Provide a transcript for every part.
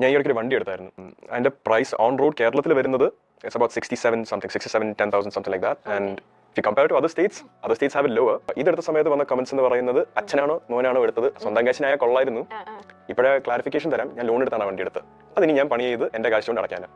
ഞാൻ ഈ ഇടയ്ക്ക് ഒരു വണ്ടി എടുത്തായിരുന്നു. അതിന്റെ അതിന്റെ പ്രൈസ് ഓൺ റോഡ് കേരളത്തിൽ വരുന്നത് it's about sixty seven something sixty seven ten thousand something like that and if compare to other states other states have lower ഇതെടുത്ത സമയത്ത് വന്ന കമന്റ്സ് എന്ന് പറയുന്നത് അച്ഛനാണോ മോനാണോ എടുത്തത്? സ്വന്തം കാശിനായ കൊള്ളായിരുന്നു. ഇപ്പോഴേ ക്ലാരിഫിക്കേഷൻ തരാം. ഞാൻ ലോൺ എടുത്താണ് വണ്ടി എടുത്തത്. അതിന് ഞാൻ പണി ചെയ്ത് എന്റെ കാശ് കൊണ്ട് അടയ്ക്കാനാണ്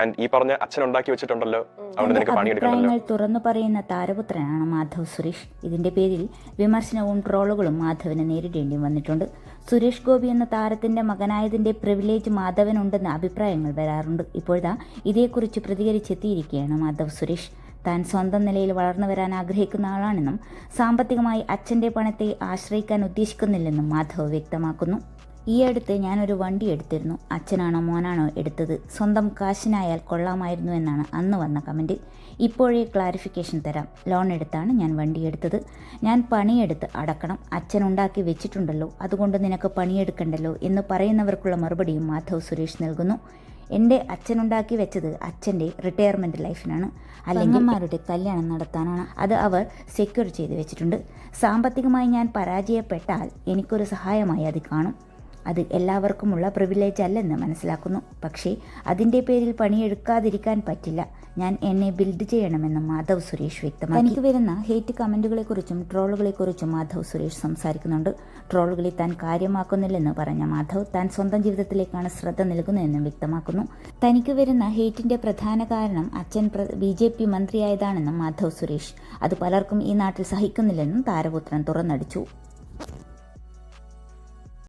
ആൻഡ് ഈ പറഞ്ഞ അച്ഛൻ ഉണ്ടാക്കി വെച്ചിട്ടുണ്ടല്ലോ. അതുകൊണ്ട് നിനക്ക് പണിയെടുക്കണ്ടല്ലോ അഭിപ്രായങ്ങൾ തുറന്നു പറയുന്ന താരപുത്രനാണ് മാധവ് സുരേഷ്. ഇതിന്റെ പേരിൽ വിമർശനവും ട്രോളുകളും മാധവിനെ നേരിടേണ്ടി വന്നിട്ടുണ്ട്. സുരേഷ് ഗോപി എന്ന താരത്തിന്റെ മകനായതിന്റെ പ്രിവിലേജ് മാധവനുണ്ടെന്ന അഭിപ്രായങ്ങൾ വരാറുണ്ട്. ഇപ്പോഴാ ഇതേക്കുറിച്ച് പ്രതികരിച്ചെത്തിയിരിക്കുകയാണ് മാധവ് സുരേഷ്. താൻ സ്വന്തം നിലയിൽ വളർന്നു വരാൻ ആഗ്രഹിക്കുന്ന ആളാണെന്നും സാമ്പത്തികമായി അച്ഛന്റെ പണത്തെ ആശ്രയിക്കാൻ ഉദ്ദേശിക്കുന്നില്ലെന്നും മാധവ് വ്യക്തമാക്കുന്നു. ഈ അടുത്ത് ഞാനൊരു വണ്ടി എടുത്തിരുന്നു. അച്ഛനാണോ മോനാണോ എടുത്തത്? സ്വന്തം കാശിനായാൽ കൊള്ളാമായിരുന്നു എന്നാണ് അന്ന് വന്ന കമന്റ് ഇപ്പോഴേ ക്ലാരിഫിക്കേഷൻ തരാം. ലോൺ എടുത്താണ് ഞാൻ വണ്ടി എടുത്തത്. ഞാൻ പണിയെടുത്ത് അടക്കണം. അച്ഛൻ ഉണ്ടാക്കി വെച്ചിട്ടുണ്ടല്ലോ. അതുകൊണ്ട് നിനക്ക് പണിയെടുക്കണ്ടല്ലോ എന്ന് പറയുന്നവർക്കുള്ള മറുപടിയും മാധവ് സുരേഷ് നൽകുന്നു. എന്റെ അച്ഛനുണ്ടാക്കി വെച്ചത് അച്ഛന്റെ റിട്ടയർമെന്റ് ലൈഫിനാണ് അല്ലെങ്കിൽ കല്യാണം നടത്താനാണ്. അത് അവർ സെക്യൂർ ചെയ്ത് വെച്ചിട്ടുണ്ട്. സാമ്പത്തികമായി ഞാൻ പരാജയപ്പെട്ടാൽ എനിക്കൊരു സഹായമായി അത് കാണും. അത് എല്ലാവർക്കുമുള്ള പ്രിവിലേജ് അല്ലെന്ന് മനസ്സിലാക്കുന്നു. പക്ഷേ അതിന്റെ പേരിൽ പണിയെടുക്കാതിരിക്കാൻ പറ്റില്ല. ഞാൻ എന്നെ ബിൽഡ് ചെയ്യണമെന്ന് മാധവ് സുരേഷ് വ്യക്തമാക്കി. എനിക്ക് വരുന്ന ഹേറ്റ് കമന്റുകളെക്കുറിച്ചും ട്രോളുകളെക്കുറിച്ചും മാധവ് സുരേഷ് സംസാരിക്കുന്നുണ്ട്. ട്രോളുകളെ താൻ കാര്യമാക്കുന്നില്ലെന്ന് പറഞ്ഞ മാധവ് താൻ സ്വന്തം ജീവിതത്തിലേക്കാണ് ശ്രദ്ധ നൽകുന്നതെന്നും വ്യക്തമാക്കുന്നു. തനിക്ക് വരുന്ന ഹേറ്റിന്റെ പ്രധാന കാരണം അച്ഛൻ ബി ജെ പി മന്ത്രിയായതാണെന്നും മാധവ് സുരേഷ്. അത് പലർക്കും ഈ നാട്ടിൽ സഹിക്കുന്നില്ലെന്നും താരപുത്രൻ തുറന്നടിച്ചു.